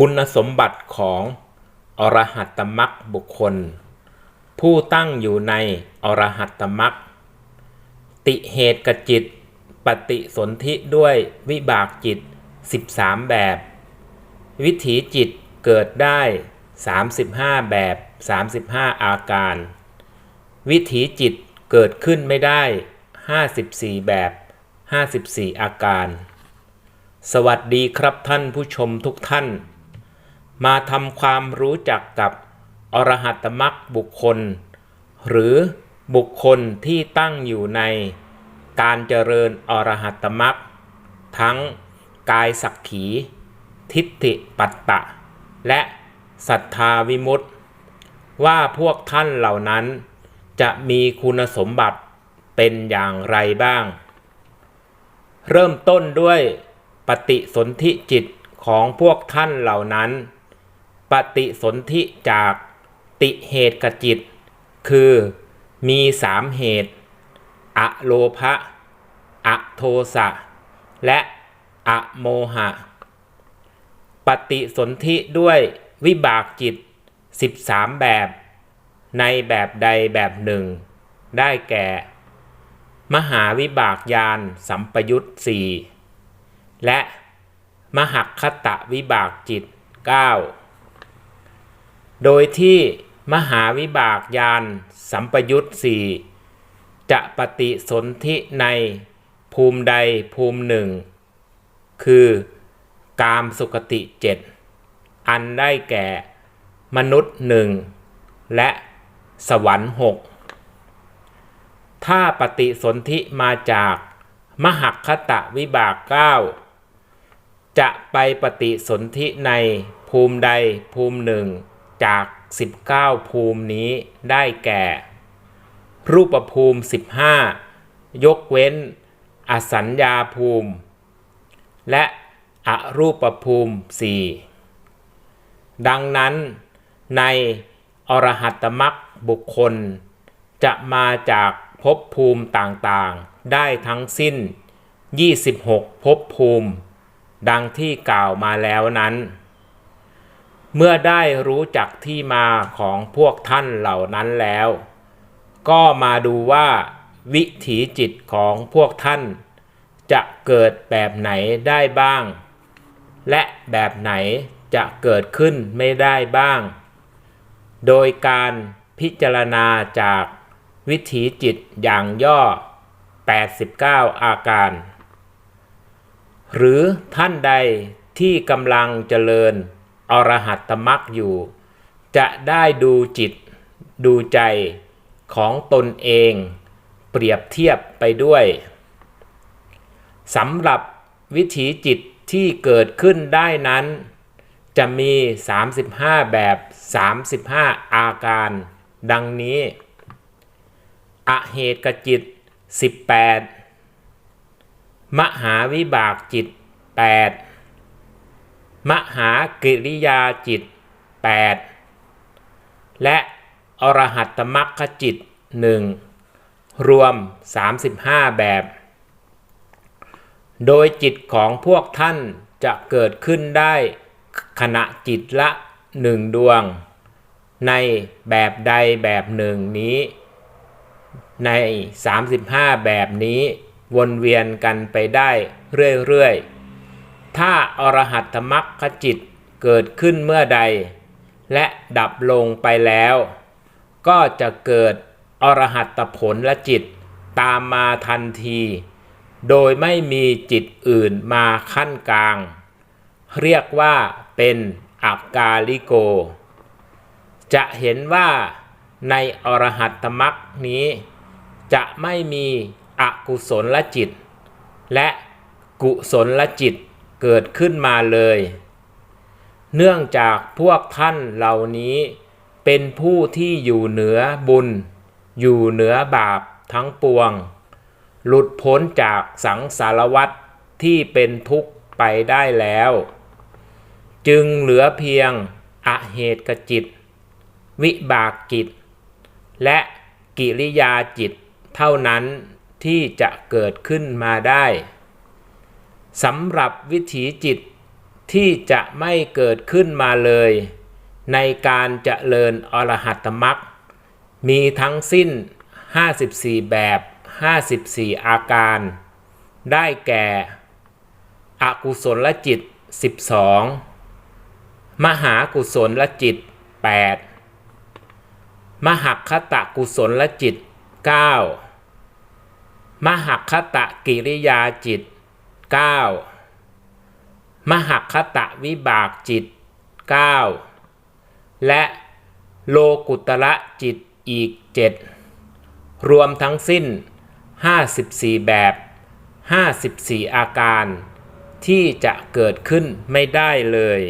คุณสมบัติของอรหัตตมรรคบุคคล ผู้ตั้งอยู่ในอรหัตตมรรคติเหตุกจิต ปฏิสนธิด้วยวิบากจิต 13 แบบ วิถีจิตเกิดได้ 35 แบบ 35 อาการ วิถีจิตเกิดขึ้นไม่ได้ 54 แบบ 54 อาการ สวัสดีครับท่านผู้ชมทุกท่าน มาทำความรู้จักกับอรหัตมรรคบุคคล หรือบุคคลที่ตั้งอยู่ในการเจริญอรหัตมรรคทั้งกายสักขี ทิฏฐิปัตตะ และศรัทธาวิมุตติว่าพวกท่านเหล่านั้น จะมีคุณสมบัติเป็นอย่างไรบ้าง เริ่มต้นด้วยปฏิสนธิจิตของพวกท่านเหล่านั้น ปฏิสนธิจากติเหตุกจิต คือมีสามเหตุ อโลภะอโทสะ และอโมหะ ปฏิสนธิด้วยวิบากจิต 13 แบบ ในแบบใดแบบหนึ่ง ได้แก่ มหาวิบากยานสัมปยุตสี่และมหักคตะวิบากจิต 9 โดยที่มหาวิบากยานสัมปยุตสี่จะปฏิสนธิในภูมิใดภูมิหนึ่ง คือกามสุคติเจ็ดอันได้แก่มนุษย์หนึ่งและสวรรค์หกถ้าปฏิสนธิมาจากมหักคตะวิบากเก้าจะไปปฏิสนธิในภูมิใดภูมิหนึ่ง จาก 19 ภูมินี้ได้แก่ รูปภูมิ 15 ยกเว้น อสัญญาภูมิ และอรูปภูมิ 4 ดังนั้นในอรหัตมรรคบุคคล จะมาจากภพภูมิต่างๆ ได้ทั้งสิ้น 26ภพภูมิ ดังที่กล่าวมาแล้วนั้น เมื่อได้รู้จักที่มาของพวกท่านเหล่านั้นแล้ว ก็มาดูว่าวิถีจิตของพวกท่าน จะเกิดแบบไหนได้บ้าง และแบบไหนจะเกิดขึ้นไม่ได้บ้าง โดยการพิจารณาจากวิถีจิตอย่างย่อ 89 อาการ หรือท่านใดที่กำลังเจริญ อรหัตตมรรคอยู่ จะได้ดูจิตดูใจของตนเอง เปรียบเทียบไปด้วยสำหรับวิถีจิตที่เกิดขึ้นได้นั้น จะมี 35 แบบ 35 อาการ ดังนี้ อเหตุกจิต 18 มหาวิบากจิต 8 มหากิริยาจิต 8 และอรหัตมัคคจิต 1 รวม 35 แบบ โดยจิตของพวกท่านจะเกิดขึ้นได้ขณะจิตละหนึ่งดวง ในแบบใดแบบหนึ่งนี้ ใน 35 แบบนี้วนเวียนกันไปได้เรื่อยๆ ถ้าอรหัตมัคคจิตเกิดขึ้นเมื่อใด และดับลงไปแล้ว ก็จะเกิดอรหัตผลและจิตตามมาทันที โดยไม่มีจิตอื่นมาขั้นกลาง เรียกว่าเป็นอักกาลิโก จะเห็นว่าในอรหัตมรรคนี้ จะไม่มีอกุศลละจิต และกุศลละจิต เกิดขึ้นมาเลย เนื่องจากพวกท่านเหล่านี้เป็นผู้ที่อยู่เหนือบุญ อยู่เหนือบาปทั้งปวง หลุดพ้นจากสังสารวัฏที่เป็นทุกข์ไปได้แล้ว จึงเหลือเพียงอเหตุกจิต วิบากจิต และกิริยาจิตเท่านั้นที่จะเกิดขึ้นมาได้ สำหรับวิถีจิตที่จะไม่เกิดขึ้นมาเลย ในการจเจริญอรหัตมรรคมีทั้งสิ้น 54 แบบ 54 อาการ ได้แก่ อกุศลจิต 12 มหากุศลจิต 8 มหัคคตะกุศลจิต 9 มหัคคตะกิริยาจิต 9 มหัคคตะวิบากจิต 9 และโลกุตระจิตอีก 7 รวมทั้งสิ้น 54 แบบ 54 อาการ ที่จะเกิดขึ้นไม่ได้เลย